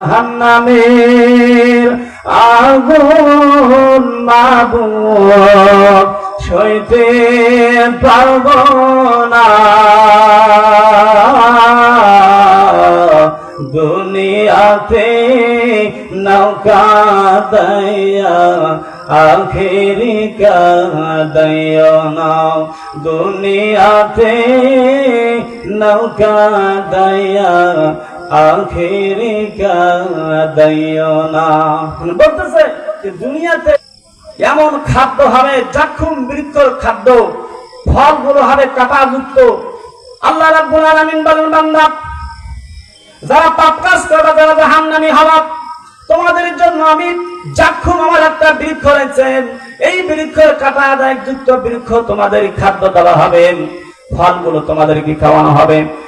জাহান্নামের আগুন মাবুদ সইতে পারব না। দুনিয়াতে নৌকা দয়া, আখেরি কাদয় নাও দুনিয়াতে নৌকা দয়া আখেরি না। বলতেছে যে দুনিয়াতে এমন খাদ্য হবে বৃত্তর খাদ্য হবে কাটাযুক্ত আল্লাহ রাব্বুল আলামিন বলেন, বান্দা, যারা পাপ কাজ করবে যারা জাহান্নামী হওয়া তোমাদের জন্য আমি জাক্ষুম আমার একটা বৃক্ষ রয়েছেন এই বৃক্ষের কাটা যুক্ত বৃক্ষ তোমাদের খাদ্য দেওয়া হবে, ফলগুলো তোমাদেরকে খাওয়ানো হবে।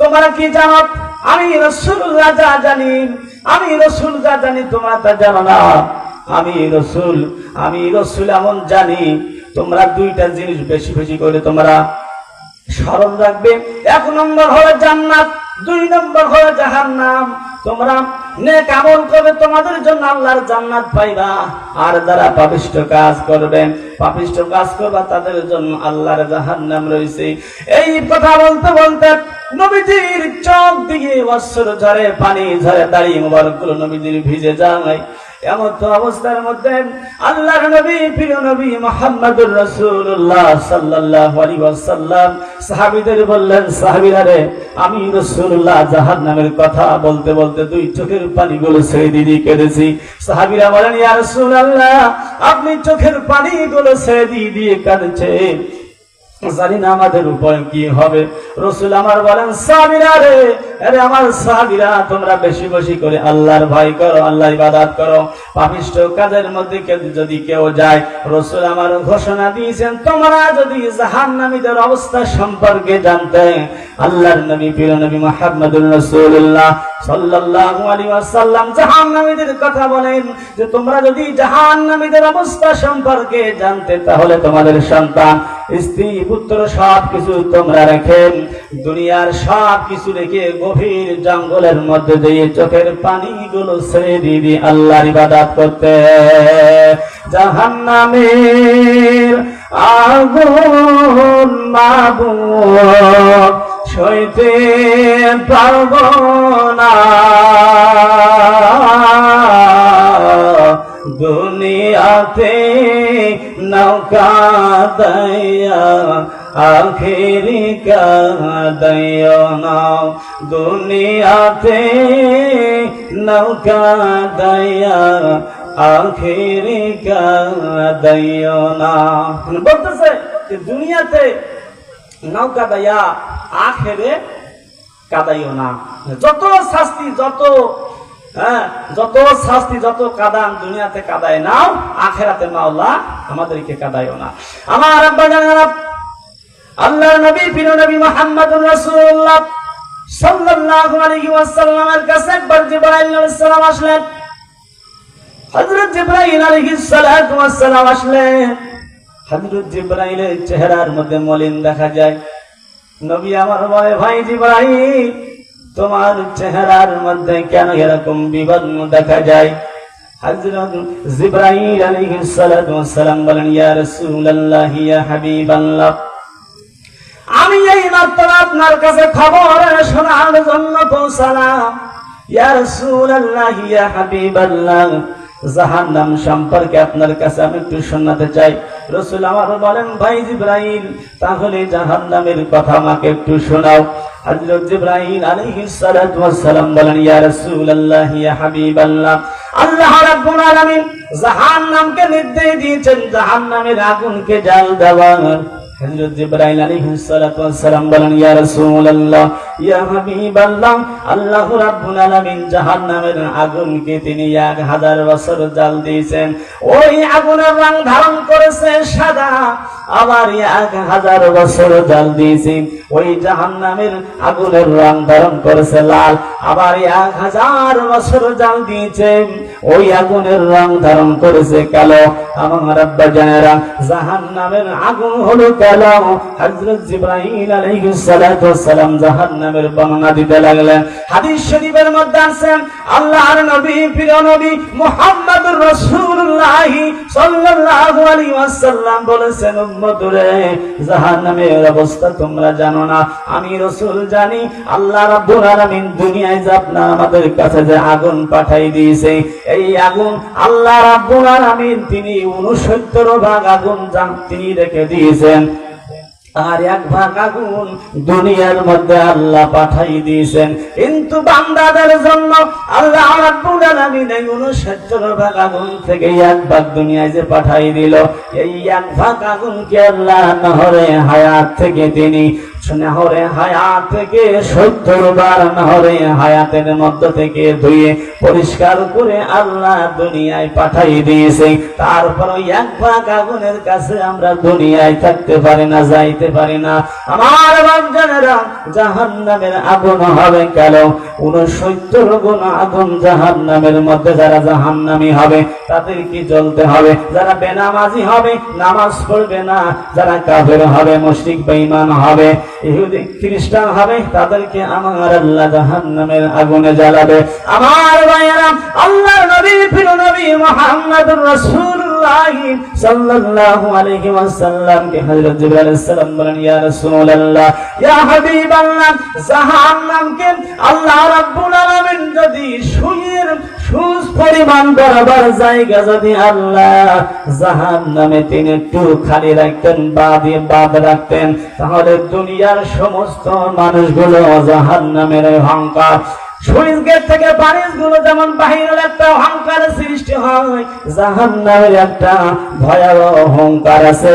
তোমরা কি জানো আমি রসুল্লাহ যা জানি, আমি রসুল যা জানি, তোমরা তা জানো না। আমি রসুল আমি রসুল এমন জানি, তোমরা দুইটা জিনিস বেশি বেশি করে তোমরা স্মরণ রাখবে। এক নম্বর হলো জান্নাত। দুই নম্বর হলো জাহান্নাম। তোমরা নেক আমল করবে, তোমাদের জন্য আল্লাহর জান্নাত পাইবা। আর যারা পাপিষ্ট কাজ করবে, পাপিষ্ট কাজ করবা, তাদের জন্য আল্লাহর জাহান্নাম রয়েছে। এই কথা বলতে বলতে নবীজির চোখ দিয়ে বৎসর ঝরে, পানি ঝরে দাঁড়িয়ে মোবারক নবীজির ভিজে যায়। এমন তো অবস্থার মধ্যে আল্লাহর নবী, প্রিয় নবী মোহাম্মদুর রাসূলুল্লাহ সাল্লাল্লাহু আলাইহি ওয়াসাল্লাম সাহাবীদের বললেন, সাহাবীরা রে, আমি রাসূলুল্লাহ জাহান্নামের কথা বলতে বলতে দুই চোখের পানিগুলো ছেড়ে দিয়ে কেঁদেছি। সাহাবীরা বলেন, ইয়া রাসূলুল্লাহ, আপনি চোখের পানিগুলো ছেড়ে দিয়ে দিয়ে কাঁদছেন। জানি না আমাদের উপায় কি হবে। রসুল আমার বলেন সাবিরা রে আরে আমার সাবিরা তোমরা বেশি বেশি করে আল্লাহর ভয় করো আল্লাহ ইবাদত করো। পাপিষ্ট কাজের মধ্যে কেউ যদি কেউ যায়, রসুল আমার ঘোষণা দিয়েছেন, তোমরা যদি জাহান্নামীদের অবস্থা সম্পর্কে জানতে, আল্লাহর নবী প্রিয় নবী মুহাম্মদুর রাসূলুল্লাহ সাল্লাল্লাহু আলাইহি ওয়াসাল্লাম জাহান্নামীদের কথা বলেন যে, তোমরা যদি জাহান্নামীদের অবস্থা সম্পর্কে জানতে, তাহলে তোমাদের সন্তান, স্ত্রী, পুত্র সব কিছু তোমরা রেখেন দুনিয়ার সব কিছু রেখে গভীর জঙ্গলের মধ্যে দিয়ে চোখের পানিগুলো ছেড়ে দিয়ে দিয়ে আল্লাহর ইবাদত করতে। জাহান্নামের আগুন মাবুদ সইতে পারব না। দুনিয়াতে নৌকা দয়া আখেরি কাদয় নাও দুনিয়াতে নৌকা দয়া আখেরি কাদয় না। বলতেছে যে দুনিয়াতে নৌকা দয়া আখেরে কাদাইও না। যত শাস্তি, যত হ্যাঁ যত শাস্তি, যত কাদান দুনিয়াতে কাদায় নাও, আখেরাতে মাওলা আমাদেরকে কাদাইও না। আমার আব্বা জানারা আল্লাহর নবী, প্রিয় নবী মুহাম্মদুর রাসূলুল্লাহ সাল্লাল্লাহু আলাইহি ওয়াসাল্লামের কাছে একবার জিবরাইল আলাইহিস সালাম আসলেন। হযরত জিবরাইল আলাইহিস সালাতু ওয়াস সালাম আসলেন। হযরত জিবরাইলের চেহারার মধ্যে মলিন দেখা যায়। নবী আমার বলে, ভাই জিবরাইল, তোমার চেহারার মধ্যে কেন এরকম বিবর্ণ দেখা যায়? হযরত জিবরাইল আলাইহিস সালাতু ওয়াস সালাম বলেন, ইয়া রাসূলুল্লাহ, ইয়া হাবিবাল্লাহ। আমি এই মাত্র আপনার কাছে খবর শোনার জন্য পৌঁছালাম। হাবিবাল্লাহ, জাহান্নাম সম্পর্কে আপনার কাছে আমি একটু শোনাতে চাই। রসুল আমার বলেন, ভাই জিব্রাইল, তাহলে জাহান্নামের কথা আমাকে একটু শোনাও। হযরত জিব্রাইল আলাইহিস সালাম বলেন, ইয়া রাসূলুল্লাহ, ইয়া হাবিবাল্লাহ, আল্লাহ রাব্বুল আলামিন জাহান্নামকে নির্দেশ দিয়েছেন, জাহান্নামের আগুনকে জাল দেওয়ার। হযরত জিব্রাইল আলাইহিস সালাতু ওয়াস সালাম বলেন ইয়া রাসূলুল্লাহ ইয়া আল্লাহ রাব্বুল আলামিন জাহান্নামের আগুনকে তিনি এক হাজার বছর জাল দিয়েছেন। ওই আগুনের রং ধারণ করেছে সাদা, আবার এক হাজার বছর জাল দিয়েছে। ওই জাহান্নামের আগুনের রং ধারণ করেছে লাল, আবার এক হাজার বছর জাল দিয়েছে। ওই আগুনের রং ধারণ করেছে কালো। আমার আব্বা জানেরা, জাহান্নামের আগুন হলো কালো। হযরত জিবরাইল আলাইহিস সালাতু ওয়াসসালাম জাহান্নামের বর্ণনা দিতে লাগলেন। হাদিস শরীফের মধ্যে আছে আল্লাহর নবী, প্রিয় নবী মুহাম্মদুর রাসূলুল্লাহ সাল্লাল্লাহু আলাইহি ওয়াসাল্লাম বলেছেন, উম্মতরে, জাহান্নামের অবস্থা তোমরা জানো না। আমি রাসূল জানি, আল্লাহ রাব্বুল আলামিন দুনিয়ায় যে আপনার আমাদের কাছে যে আগুন পাঠাই দিয়েছে, এই আগুন আল্লাহ রাব্বুল আলামিন তিনি 69 ভাগ আগুন জান তিনি রেখে দিয়েছেন। আর এক ভাগ আগুন দুনিয়ার মধ্যে আল্লাহ পাঠাই দিয়েছেন। কিন্তু বান্দাদের জন্য আল্লাহ রাব্বুল আলামিন এই 69 ভাগ আগুন থেকে এক ভাগ দুনিয়ায় যে পাঠাই দিল, এই এক ভাগ আগুনকে আল্লাহ নহরে হায়াত থেকে তিনি নহরে হায়াত থেকে সত্তর বার নহরে হায়াতের মধ্য থেকে ধুয়ে পরিষ্কার করে আল্লাহ দুনিয়ায় পাঠাই দিয়েছে। তারপর এক ভাগ আগুনের কাছে আমরা দুনিয়ায় থাকতে পারি না, যাইতে পারি না। আমার বাচ্চারা জাহান নামের আগুন হবে কেন? উনসত্তর গুণ আগুন জাহান নামের মধ্যে যারা জাহান নামি হবে, তাদের কি জ্বলতে হবে? যারা বেনামাজি হবে, নামাজ পড়বে না। যারা কাফের হবে, মুশরিক, বেঈমান হবে। ইহুদি খ্রিস্টান হবে, তাদেরকে আমার আল্লাহ জাহান্নামের আগুনে জ্বালাবে। আমার ভাইয়েরা, আল্লাহর নবী, প্রিয় নবী মুহাম্মদুর রাসূলুল্লাহ সাল্লাল্লাহু আলাইহি ওয়াসাল্লাম কে হযরত জিবরাইল আলাইহিস সালাম বলেন, ইয়া রাসূলুল্লাহ, ইয়া হাবিবাল্লাহ, জাহান্নামকে আল্লাহ রাব্বুল আলামিন যদি সুইয়ের সুস পরিমাণ বরাবর জায়গা যদি আল্লাহ জাহান্নামে তিনি একটু খালি রাখতেন বা দিয়ে বাদ রাখতেন, তাহলে দুনিয়ার সমস্ত মানুষগুলো জাহান্নামের অহংকার, সুইচ গেট থেকে গুলো যেমন বাহিরের একটা অহংকার সৃষ্টি হয়, জাহান্নামের একটা ভয়াবহ অহংকার আছে।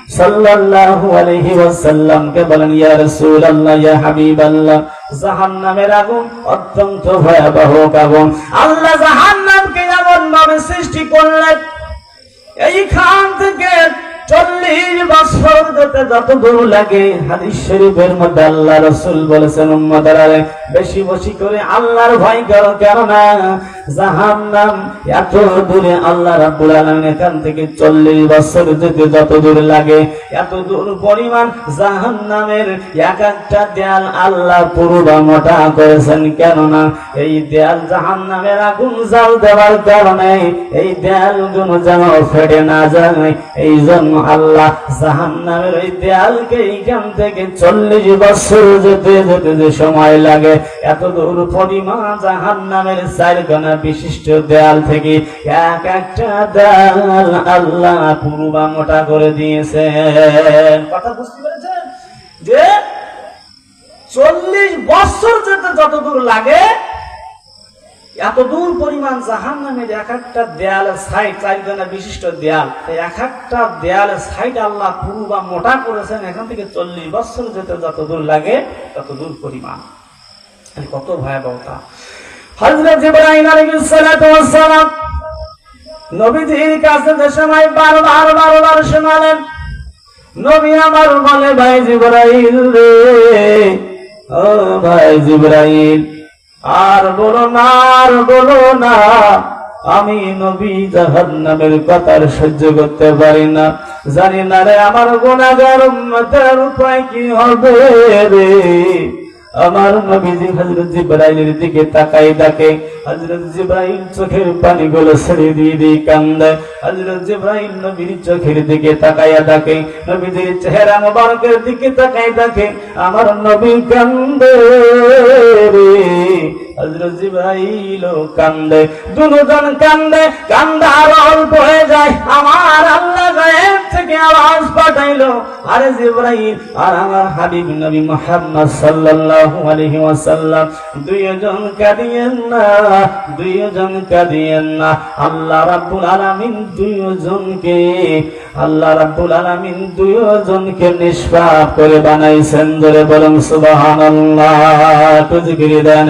সাল্লাল্লাহু আলাইহি ওয়াসাল্লাম বলেন, ইয়া রাসূলুল্লাহ, ইয়া হাবিবাল্লাহ, জাহান্নামের আগুন অত্যন্ত ভয়াবহ আল্লাহ জাহান্নামকে এমন সৃষ্টি করলেন, এইখান থেকে চল্লিশ বছর যেতে যত দূর লাগে এত এখান থেকে চল্লিশ বছর যেতে যত দূর লাগে এত দূর পরিমাণ জাহান্নামের এক একটা দেয়াল আল্লাহ পুরো বা মোটা করেছেন, কেননা এই দেয়াল জাহান্নামের আগুন জাল দেওয়ার কারণে, এই দেয়ালগুলো যেন ফেটে না যায়, এই জন্য জাহান্নামের ওই দেয়ালকে এইখান থেকে চল্লিশ বছর যেতে যেতে যে সময় লাগে। এত দূর জাহান্নামের চারখানা বিশিষ্ট দেয়াল থেকে এক একটা দেয়াল আল্লাহ পুরুবা মোটা করে দিয়েছে কথা বুঝতে পেরেছেন? যে চল্লিশ বছর যেতে যত দূর লাগে এত দূর পরিমাণ জাহান নামের এক একটা দেয়ালের সাইড চারজনের বিশিষ্ট দেয়াল। এক একটা দেয়ালের সাইড আল্লাহ পুরু বা মোটা করেছেন, এখান থেকে চল্লিশ বছর যেতে যত দূর লাগে তত দূর পরিমাণ কত ভয়াবহতা। ওয়াস সালাম নবীজির কাছে শোনালেন, নবী আমার বলে, ভাই জিব্রাইল রে, ও ভাই জিব্রাইল আর বলো না, আর বলো না, আমি নবী জাহান্নামের কথা আর সহ্য করতে পারি না। জানি না রে, আমার গোনাগার উম্মতের উপায় কি হবে রে? আমার নবীজি হযরত জিব্রাইলের দিকে তাকাই ডাকে হযরত জিব্রাইল চোখের পানিগুলো ছেড়ে দিয়ে দিয়ে কান্দে। হযরত জিব্রাইল নবীর চোখের দিকে তাকাইয়া ডাকে নবীজির চেহারা মোবারকের দিকে তাকাই ডাকে আমার নবী কান্দে রে হযরত জিবরাইল কান্দে দুজন কান্দে, কান্দা আর অল্প হয়ে যায়। আমার আল্লাহ গায়েব থেকে আওয়াজ পাঠাইলো, আরে জিবরাইল, আর আমার হাবিব নবী মুহাম্মদ সাল্লাল্লাহু আলাইহি ওয়াসাল্লাম, দুইজন কাঁদিয়েন না, দুইজন কাঁদিয়েন না। আল্লাহ রাব্বুল আলামিন দুইজনকে আল্লাহ রাব্বুল আলামিন দুইজনকে নিষ্পাপ করে বানাইছেন ধরে বলুন সুবহানাল্লাহ তুজকিরি দেন